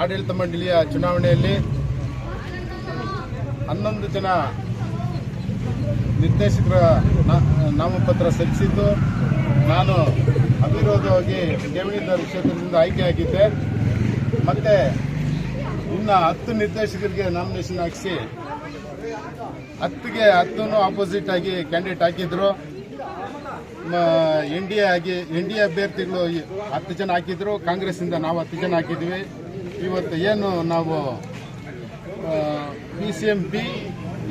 ಆಡಳಿತ ಮಂಡಳಿಯ ಚುನಾವಣೆಯಲ್ಲಿ ಹನ್ನೊಂದು ಜನ ನಿರ್ದೇಶಕರ ನಾಮಪತ್ರ ಸಲ್ಲಿಸಿದ್ದು. ನಾನು ಅವಿರೋಧವಾಗಿ ಠೇವಣಿದಾರ ಕ್ಷೇತ್ರದಿಂದ ಆಯ್ಕೆಯಾಗಿದ್ದೆ ಮತ್ತೆ ಇನ್ನು ಹತ್ತು ನಿರ್ದೇಶಕರಿಗೆ ನಾಮಿನೇಷನ್ ಹಾಕಿಸಿ ಹತ್ತಿಗೆ ಹತ್ತೂ ಆಪೋಸಿಟ್ ಆಗಿ ಕ್ಯಾಂಡಿಡೇಟ್ ಹಾಕಿದ್ರು. ಎನ್ ಡಿ ಎ ಆಗಿ, ಎನ್ ಡಿ ಎ ಅಭ್ಯರ್ಥಿಗಳು ಹತ್ತು ಜನ ಹಾಕಿದ್ರು. ಕಾಂಗ್ರೆಸ್ಸಿಂದ ನಾವು ಹತ್ತು ಜನ ಹಾಕಿದ್ವಿ. ಇವತ್ತು ಏನು ನಾವು P C M P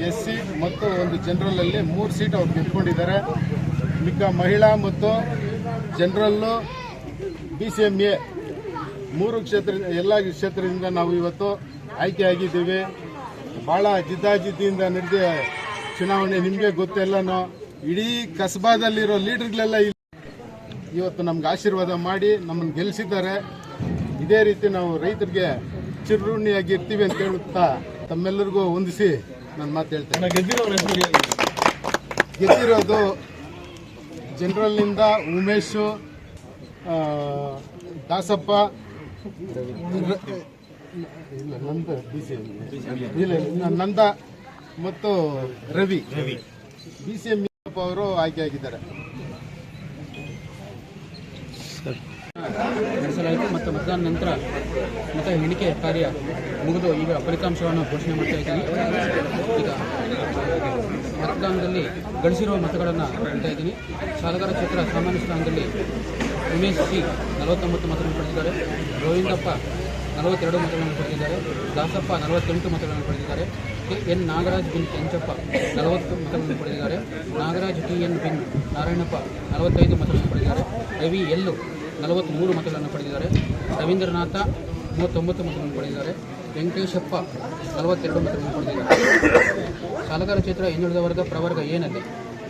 S C ಮತ್ತು ಒಂದು ಜನರಲಲ್ಲಿ ಮೂರು ಸೀಟ್ ಅವ್ರು ಗೆದ್ಕೊಂಡಿದ್ದಾರೆ ಮಿಕ್ಕ ಮಹಿಳಾ ಮತ್ತು ಜನರಲ್ಲು ಬಿ ಸಿ ಎಂ ಎ ಮೂರು ಕ್ಷೇತ್ರ, ಎಲ್ಲ ಕ್ಷೇತ್ರದಿಂದ ನಾವು ಇವತ್ತು ಆಯ್ಕೆ ಆಯ್ಕೆಯಾಗಿದ್ದೀವಿ ಭಾಳ ಜಿದ್ದಾಜಿದ್ದಿಯಿಂದ ನಡೆದ ಚುನಾವಣೆ, ನಿಮಗೆ ಗೊತ್ತೆಲ್ಲನೋ? ಇಡೀ ಕಸಬಾದಲ್ಲಿರೋ ಲೀಡರ್ಗಳೆಲ್ಲ ಇವತ್ತು ನಮ್ಗೆ ಆಶೀರ್ವಾದ ಮಾಡಿ ನಮ್ಮನ್ನು ಗೆಲ್ಲಿಸಿದ್ದಾರೆ ಇದೇ ರೀತಿ ನಾವು ರೈತರಿಗೆ ಚಿರುಣಿಯಾಗಿ ಇರ್ತೀವಿ ಅಂತ ಹೇಳುತ್ತಾ ತಮ್ಮೆಲ್ಲರಿಗೂ ಹೊಂದಿಸಿ ನಾನು ಮಾತು ಹೇಳ್ತೇನೆ. ಗೆದ್ದಿರೋದು ಜನರಲ್ನಿಂದ ಉಮೇಶು ದಾಸಪ್ಪ ಇಲ್ಲ ನಂದ ಬಿ ಸಿ ಎಂ. ಇಲ್ಲ, ನಂದ ಮತ್ತು ರವಿ. ಬಿ ಸಿ ಎಂ ಅವರು ಆಯ್ಕೆಯಾಗಿದ್ದಾರೆ ನಡೆಸಲಾಯಿತು ಮತ್ತು ಮತದಾನ ನಂತರ ಮತ ಎಣಿಕೆ ಕಾರ್ಯ ಮುಗಿದು ಈಗ ಫಲಿತಾಂಶಗಳನ್ನು ಘೋಷಣೆ ಮಾಡ್ತಾ ಇದ್ದೀನಿ. ಈಗ ಮತದಾನದಲ್ಲಿ ಗಳಿಸಿರುವ ಮತಗಳನ್ನು ಹೇಳ್ತಾ ಇದ್ದೀನಿ. ಸಾಲಗಾರ ಕ್ಷೇತ್ರ ಸಾಮಾನ್ಯ ಸ್ಥಾನದಲ್ಲಿ ಉಮೇಶ್ ಸಿ ನಲವತ್ತೊಂಬತ್ತು ಮತಗಳನ್ನು ಪಡೆದಿದ್ದಾರೆ. ಗೋವಿಂದಪ್ಪ ನಲವತ್ತೆರಡು ಮತಗಳನ್ನು ಪಡೆದಿದ್ದಾರೆ. ದಾಸಪ್ಪ ನಲವತ್ತೆಂಟು ಮತಗಳನ್ನು ಪಡೆದಿದ್ದಾರೆ. ಕೆ. ಎನ್. ನಾಗರಾಜ್ ಬಿನ್ ಕೆಂಚಪ್ಪ ನಲವತ್ತು ಮತಗಳನ್ನು ಪಡೆದಿದ್ದಾರೆ. ನಾಗರಾಜ್ ಟಿ. ಎನ್. ಬಿನ್ ನಾರಾಯಣಪ್ಪ ನಲವತ್ತೈದು ಮತಗಳನ್ನು ಪಡೆದಿದ್ದಾರೆ. ರವಿ ಎಲ್ಲು ನಲವತ್ತ್ಮೂರು ಮತಗಳನ್ನು ಪಡೆದಿದ್ದಾರೆ. ರವೀಂದ್ರನಾಥ ಮೂವತ್ತೊಂಬತ್ತು ಮತಗಳನ್ನು ಪಡೆದಿದ್ದಾರೆ. ವೆಂಕಟೇಶಪ್ಪ ನಲವತ್ತೆರಡು ಮತಗಳನ್ನು ಪಡೆದಿದ್ದಾರೆ. ಸಾಲಗಾರ ಕ್ಷೇತ್ರ ಹಿಂದುಳಿದ ವರ್ಗ ಪ್ರವರ್ಗ ಏನಲ್ಲಿ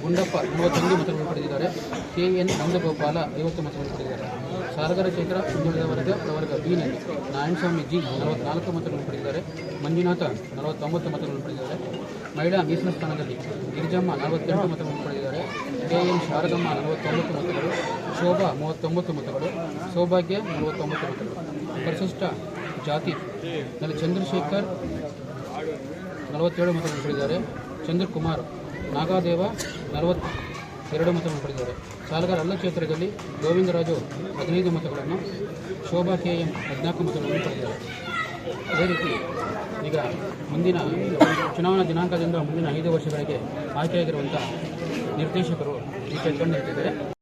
ಗುಂಡಪ್ಪ ಮೂವತ್ತೊಂದು ಮತಗಳನ್ನು ಪಡೆದಿದ್ದಾರೆ. ಕೆ. ಎನ್. ನಂದಗೋಪಾಲ ಐವತ್ತು ಮತಗಳನ್ನು ಪಡೆದಿದ್ದಾರೆ. ಸಾಲಗಾರ ಕ್ಷೇತ್ರ ಹಿಂದುಳಿದ ವರ್ಗ ಪ್ರವರ್ಗ ಬಿನಲ್ಲಿ ನಾರಾಯಣಸ್ವಾಮಿ ಜಿ ನಲವತ್ನಾಲ್ಕು ಮತಗಳನ್ನು ಪಡೆದಿದ್ದಾರೆ. ಮಂಜುನಾಥ ನಲವತ್ತೊಂಬತ್ತು ಮತಗಳನ್ನು ಪಡೆದಿದ್ದಾರೆ. ಮಹಿಳಾ ಮೀಸಲು ಸ್ಥಾನದಲ್ಲಿ ಗಿರಿಜಮ್ಮ ನಲವತ್ತೆಂಟು ಮತಗಳನ್ನು ಪಡೆದಿದ್ದಾರೆ. ಕೆ ಎನ್ ಶಾರದಮ್ಮ ನಲವತ್ತೊಂಬತ್ತು ಮತಗಳು. ಶೋಭಾ ಮೂವತ್ತೊಂಬತ್ತು ಮತಗಳು. ಸೌಭಾಗ್ಯ ನಲವತ್ತೊಂಬತ್ತು ಮತಗಳು. ಪರಿಶಿಷ್ಟ ಜಾತಿ ನಲ್ಲಿ ಚಂದ್ರಶೇಖರ್ ನಲವತ್ತೇಳು ಮತಗಳನ್ನು ಪಡೆದಿದ್ದಾರೆ. ಚಂದ್ರಕುಮಾರ್ ನಾಗಾದೇವ ನಲವತ್ತು ಎರಡು ಮತಗಳನ್ನು ಪಡೆದಿದ್ದಾರೆ. ಸಾಲಗಾರ ಅಲ್ಲ ಕ್ಷೇತ್ರದಲ್ಲಿ ಗೋವಿಂದರಾಜು ಹದಿನೈದು ಮತಗಳನ್ನು, ಶೋಭಾ ಕೆ ಎಂ ಹದಿನಾಲ್ಕು ಮತಗಳನ್ನು ಪಡೆದಿದ್ದಾರೆ. ಅದೇ ರೀತಿ ಈಗ ಮುಂದಿನ ಚುನಾವಣಾ ದಿನಾಂಕದಿಂದ ಮುಂದಿನ ಐದು ವರ್ಷಗಳಿಗೆ ಆಯ್ಕೆಯಾಗಿರುವಂಥ ನಿರ್ದೇಶಕರು ಈ ಕೆಲಸ ನಿಂತಿದ್ದಾರೆ